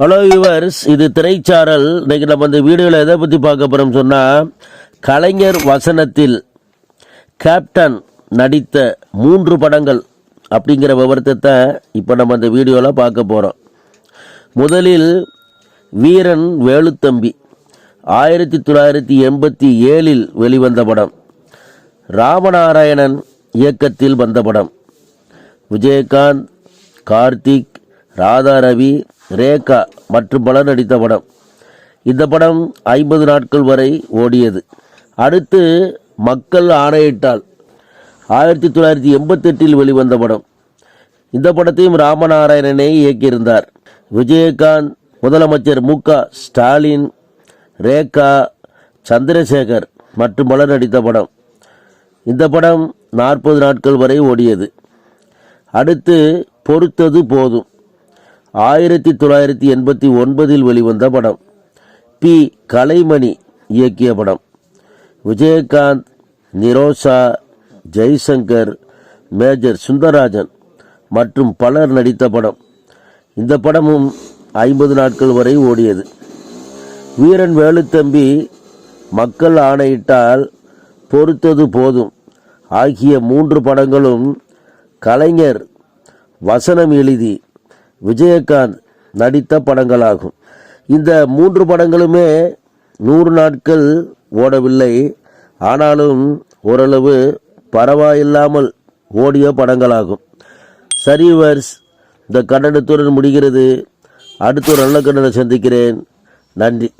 Hello yours இது திரைச்சாரல். இன்னைக்கு நம்ம இந்த வீடியோவில் எதை பற்றி பார்க்க போகிறோம் சொன்னால் கலைஞர் வசனத்தில் கேப்டன் நடித்த மூன்று படங்கள் அப்படிங்கிற விவரத்தை தான் இப்போ நம்ம இந்த வீடியோவில் பார்க்க போகிறோம் முதலில் வீரன் வேலுத்தம்பி ஆயிரத்தி தொள்ளாயிரத்தி எண்பத்தி ஏழில் வெளிவந்த படம். ராமநாராயணன் இயக்கத்தில் வந்த படம். விஜயகாந்த் கார்த்திக் ராதா ரவி ரேகா மற்றும் பலர் நடித்த படம். இந்த படம் ஐம்பது நாட்கள் வரை ஓடியது. அடுத்து மக்கள் ஆணையிட்டால் ஆயிரத்தி தொள்ளாயிரத்தி எண்பத்தெட்டில் வெளிவந்த படம். இந்த படத்தையும் ராமநாராயணனே இயக்கியிருந்தார். விஜயகாந்த் முதலமைச்சர் மு ஸ்டாலின் ரேகா சந்திரசேகர் மற்றும் பலர் நடித்த படம். இந்த படம் நாற்பது நாட்கள் வரை ஓடியது. அடுத்து பொறுத்தது போதும். ஆயிரத்தி தொள்ளாயிரத்தி எண்பத்தி ஒன்பதில் வெளிவந்த படம். பி. கலைமணி இயக்கிய படம். விஜயகாந்த் நிரோஷா ஜெய்சங்கர் மேஜர் சுந்தரராஜன் மற்றும் பலர் நடித்த படம். இந்த படமும் ஐம்பது நாட்கள் வரை ஓடியது. வீரன் வேலுத்தம்பி மக்கள் ஆணையிட்டால் பொறுத்தது போதும். ஆகிய மூன்று படங்களும் கலைஞர் வசனம் எழுதி விஜயகாந்த் நடித்த படங்களாகும். இந்த மூன்று படங்களுமே நூறு நாட்கள் ஓடவில்லை. ஆனாலும் ஓரளவு பரவாயில்லாமல் ஓடிய படங்களாகும். சரி வர்ஸ் இந்த கண்டனத்துடன் முடிகிறது. அடுத்த ஒரு நல்ல கன்னடம் சந்திக்கிறேன். நன்றி.